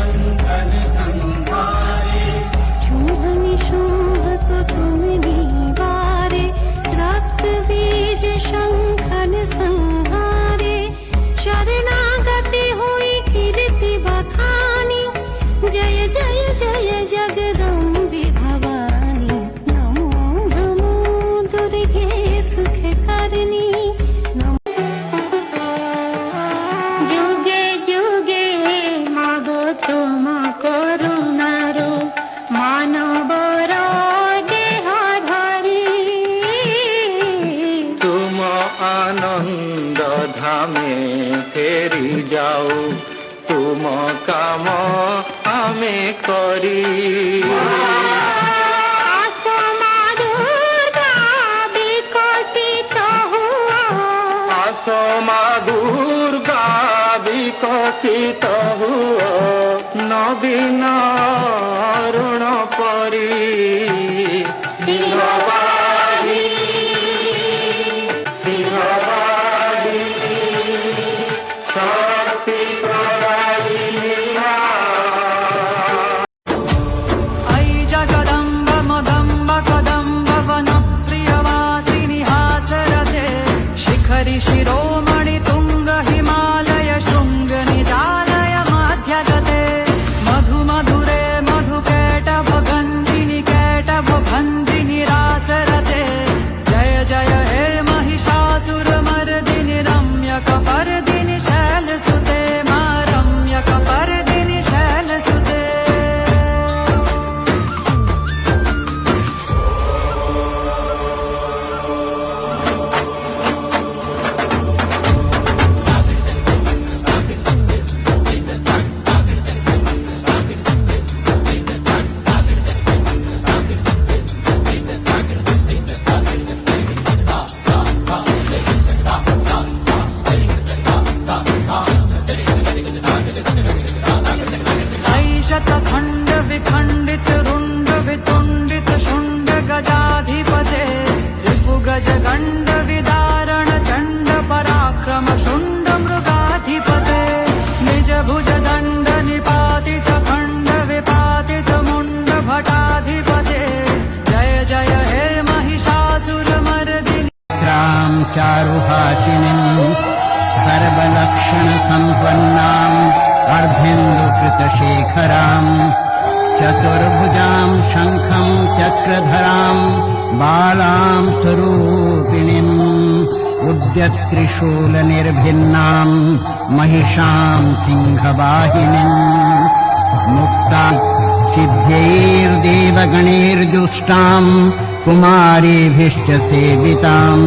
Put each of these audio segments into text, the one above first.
Hallelujah. আনন্দ ধামে ফেরি যাও তুম কাম আমি করি। দুর্গা বিকশিত হুয় নবীন रां चारुहासिनीम् सर्वलक्षणसम्पन्नाम् अर्धेन्दुकृतशेखराम् चतुर्भुजाम् शङ्खम् चक्रधराम् बालाम् स्वरूपिणीम् उद्यत्रिशूलनिर्भिन्नाम् महिषाम् सिंहवाहिनीम् मुक्ता सिद्ध्यैर्देवगणैर्जुष्टाम् कुमारीभिश्च सेविताम्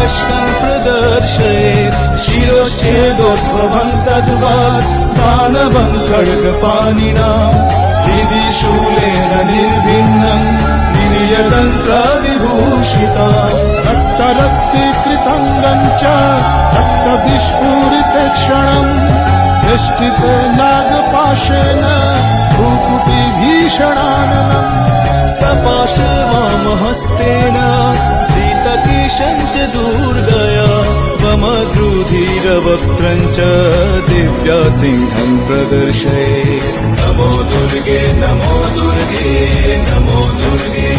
पदस्तान्महिषन्तद्वद्विशिरश्कम् प्रदर्शयेत्। शिरोच्छेदोद्भवम् तद्वत् दानवम् खड्गपाणिनाम् हृदि शूलेन निर्भिन्नम् निर्यतन्त्रविभूषिता रक्तरक्तीकृतङ्गम् च रक्तविस्फुरित क्षणम् यष्टित नागपाशेन भूकुटिभीषणाननम् सपाशवामहस्तेन प्रीतकेशम् दूर्गया मम द्रुधिरवक्त्रम् च दिव्या सिंहम् प्रदर्शये। नमो दुर्गे नमो दुर्गे नमो दुर्गे